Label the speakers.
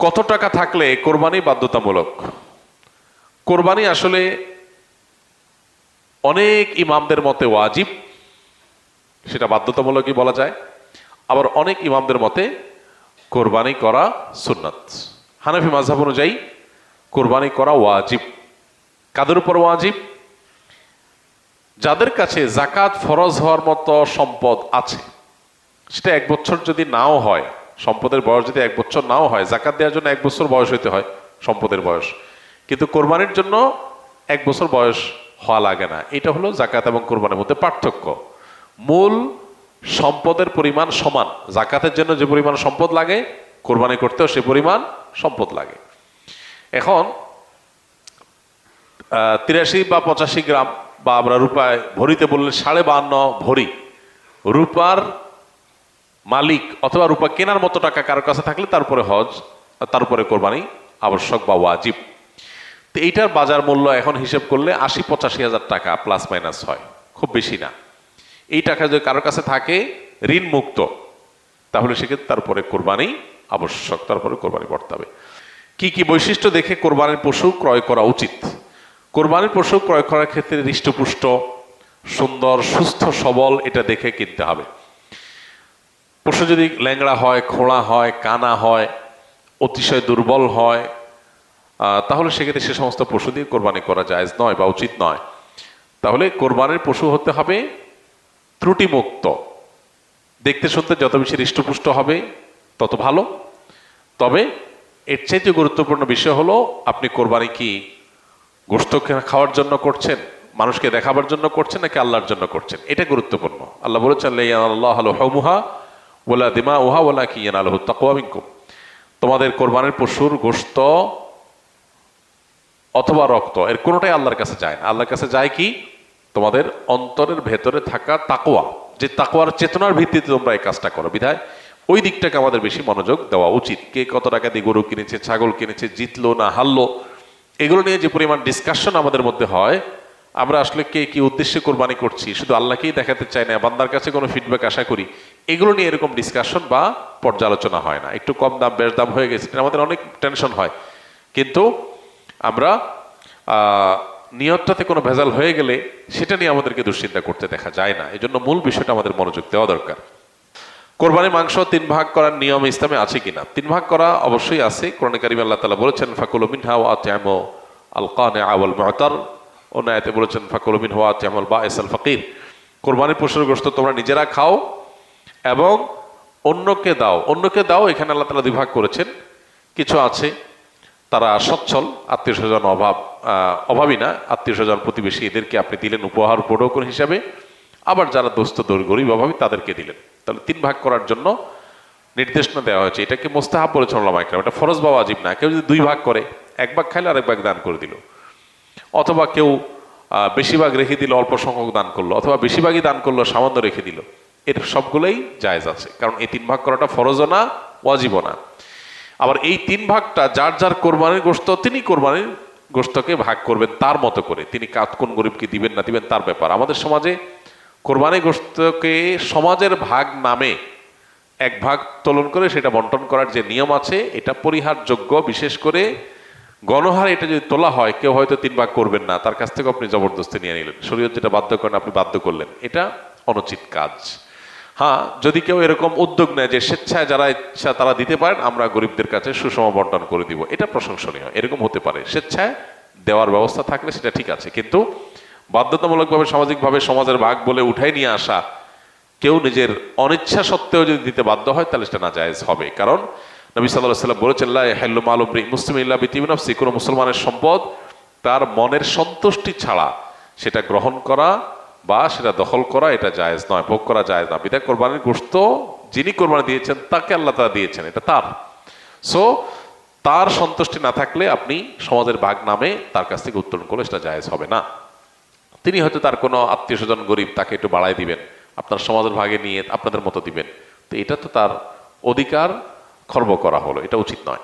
Speaker 1: কত টাকা থাকলে কোরবানি বাধ্যতামূলক? কোরবানি আসলে অনেক ইমামদের মতে ওয়াজিব, সেটা বাধ্যতামূলকই বলা যায়। আবার অনেক ইমামদের মতে কোরবানি করা সুন্নাত। হানাফি মাঝহাব অনুযায়ী কোরবানি করা ওয়াজিব। কাদের উপর ওয়াজিব? যাদের কাছে জাকাত ফরজ হওয়ার মতো সম্পদ আছে, সেটা এক বছর যদি নাও হয় সম্পদের বয়স যদি এক বছর নাও হয় জাকাত দেওয়ার জন্য এক বছর বয়স হইতে হয় সম্পদের বয়স। কিন্তু কোরবানির জন্য এক বছর বয়স হওয়া লাগে না। এটা হলো জাকাত এবং কোরবানির মধ্যে পার্থক্য। মূল সম্পদের পরিমাণ সমান। জাকাতের জন্য যে পরিমাণ সম্পদ লাগে, কোরবানি করতেও সে পরিমাণ সম্পদ লাগে। এখন তিরাশি বা পঁচাশি গ্রাম বা আমরা রূপায় ভরিতে বললে সাড়ে বাহান্ন ভরি। রূপার মালিক অথবা রূপা কেনার মতো টাকা কারোর কাছে থাকলে তারপরে হজ তারপরে কোরবানি আবশ্যক বা ওয়াজিব। তো এইটার বাজার মূল্য এখন হিসেব করলে আশি পঁচাশি হাজার টাকা প্লাস মাইনাস হয়। খুব বেশি না। এই টাকা যদি কারোর কাছে থাকে ঋণ মুক্ত তাহলে সেক্ষেত্রে তারপরে কোরবানি আবশ্যক তারপরে কোরবানি করতে হবে। কি কি বৈশিষ্ট্য দেখে কোরবানির পশু ক্রয় করা উচিত? কোরবানির পশু ক্রয় করার ক্ষেত্রে হৃষ্টপুষ্ট, সুন্দর, সুস্থ, সবল, এটা দেখে কিনতে হবে। পশু যদি ল্যাংড়া হয়, খোঁড়া হয়, কানা হয়, অতিশয় দুর্বল হয় তাহলে সেক্ষেত্রে সে সমস্ত পশু দিয়ে কোরবানি করা যায় নয় বা উচিত নয়। তাহলে কোরবানির পশু হতে হবে ত্রুটিমুক্ত। দেখতে শুনতে যত বেশি হৃষ্টপুষ্ট হবে, তত ভালো। তবে এর চাইতে গুরুত্বপূর্ণ বিষয় হলো, আপনি কোরবানি কি গোস্ত খাওয়ার জন্য করছেন, মানুষকে দেখাবার জন্য করছেন নাকি আল্লাহর জন্য করছেন? এটা গুরুত্বপূর্ণ। আল্লাহ বলেছেন আল্লাহ হমুহা ওলা দিমা উহা ওলা কি আলহ তাকুয়াবিঙ্কুম তোমাদের কোরবানের পশুর গোস্ত অথবা রক্ত, এর কোনোটাই আল্লাহর কাছে যায় না। আল্লাহর কাছে যায় কি? তোমাদের অন্তরের ভেতরে থাকা তাকোয়া যে তাকোয়ার চেতনার ভিত্তিতে তোমরা এই কাজটা করো। বিধায় ওই দিকটাকে আমাদের বেশি মনোযোগ দেওয়া উচিত। কে কত টাকা দিয়ে গরু কিনেছে, ছাগল কিনেছে, জিতলো না হারলো, এগুলো নিয়ে যে পরিমাণ ডিসকাশন আমাদের মধ্যে হয়, আমরা আসলে কে কি উদ্দেশ্যে কোরবানি করছি, শুধু আল্লাহকেই দেখাতে চাই না। বান্দার কাছে কোনো ফিডব্যাক আশা করি এগুলো নিয়ে এরকম ডিসকাশন বা পর্যালোচনা হয় না। একটু কম দাম, বেশ দাম হয়ে গেছে। আমাদের অনেক টেনশন হয়। কিন্তু আমরা নিয়তটাতে কোনো ভেজাল হয়ে গেলে সেটা নিয়ে আমাদেরকে দুশ্চিন্তা করতে দেখা যায় না। এই জন্য মূল বিষয়টা আমাদের মনোযোগ দেওয়া দরকার। কোরবানির মাংস তিন ভাগ করার নিয়ম ইসলামে আছে কিনা? তিন ভাগ করা অবশ্যই আছে। কোরআন কারিম আল্লাহ তালা বলেছেন, ফাকুল মিনহা ওয়া আতিয়ামু আল কানে আওয়াল মুতার। অন্য আয়াতে বলেছেন, ফাকুল মিনহা ওয়া আতিয়ামুল বা এসাল ফাকির কোরবানির পশুর গোশত তোমরা নিজেরা খাও এবং অন্যকে দাও অন্যকে দাও, এখানে আল্লাহ তালা দুই ভাগ করেছেন। কিছু আছে, তারা সচ্ছল আত্মীয় স্বজন অভাব অভাবী না আত্মীয় স্বজন প্রতিবেশী, এদেরকে আপনি দিলেন উপহার উপঢৌকন হিসাবে। আবার যারা দোস্ত দৌড় গরিব, অভাবী, তাদেরকে দিলেন। তাহলে তিন ভাগ করার জন্য নির্দেশনা দেওয়া হয়েছে। এটাকে মোস্তাহাব বলেছেন একরাম এটা ফরজ বা ওয়াজিব না। কেউ যদি দুই ভাগ করে, এক ভাগ খাইলে, আরেক ভাগ দান করে দিল। অথবা কেউ বেশিরভাগ রেখে দিল, অল্প সংখ্যক দান করল, অথবা বেশিরভাগই দান করল, সামান্য রেখে দিল। এর সবগুলোই জায়েজ আছে। কারণ এই তিন ভাগ করাটা ফরজও না, ওয়াজিবও না। আবার এই তিন ভাগটা যার যার কোরবানির গোস্ত তিনি কোরবানির গোস্তকে ভাগ করবেন তার মতো করে। তিনি কাত কোন গরিবকে দিবেন না দিবেন তার ব্যাপার। আমাদের সমাজে কোরবানি গোস্তকে সমাজের ভাগ নামে এক ভাগ তোলন করে সেটা বন্টন করার যে নিয়ম আছে, এটা পরিহারযোগ্য। বিশেষ করে গণহারে এটা যদি তোলা হয়, কেউ হয়তো তিন ভাগ করবেন না। তার কাছ থেকে আপনি জবরদস্তি নিয়ে নিলেন। শরীয়ত যেটা বাধ্য করেন, আপনি বাধ্য করলেন। এটা অনুচিত কাজ। হ্যাঁ যদি কেউ এরকম উদ্যোগ নেয় যে স্বেচ্ছায় যারা ইচ্ছা তারা দিতে পারেন, আমরা গরিবদের কাছে সুষম বন্টন করে দিব। এটা প্রশংসনীয়, এরকম হতে পারে। স্বেচ্ছায় দেওয়ার ব্যবস্থা থাকলে সেটা ঠিক আছে, কিন্তু বাধ্যতামূলকভাবে, সামাজিকভাবে সমাজের ভাগ বলে উঠাই নিয়ে আসা, কেউ নিজের অনিচ্ছা সত্ত্বেও যদি দিতে বাধ্য হয়, তাহলে সেটা না জায়েজ হবে। কারণ নবী সাল্লাহ সাল্লাম বলেছেন হেল্লু মালুমরি মুসলিম ইল্লা বিতিবিনফসি কোনো মুসলমানের সম্পদ তার মনের সন্তুষ্টি ছাড়া সেটা গ্রহণ করা বা সেটা দখল করা, এটা জায়েজ নয়, ভোগ করা জায়েজ না। বিদায় কোরবানির গোস্ত যিনি কোরবানি দিয়েছেন, তাকে আল্লাহ তারা দিয়েছেন, এটা তার। সো তার সন্তুষ্টি না থাকলে আপনি সমাজের ভাগ নামে তার কাছ থেকে উত্তোলন করলে সেটা জায়েজ হবে না। তিনি হয়তো তার কোনো আত্মীয় স্বজন গরিব, তাকে একটু বাড়াই দিবেন, আপনার সমাজের ভাগে নিয়ে আপনাদের মতো দিবেন। তো এটা তো তার অধিকার খর্ব করা হলো, এটা উচিত নয়।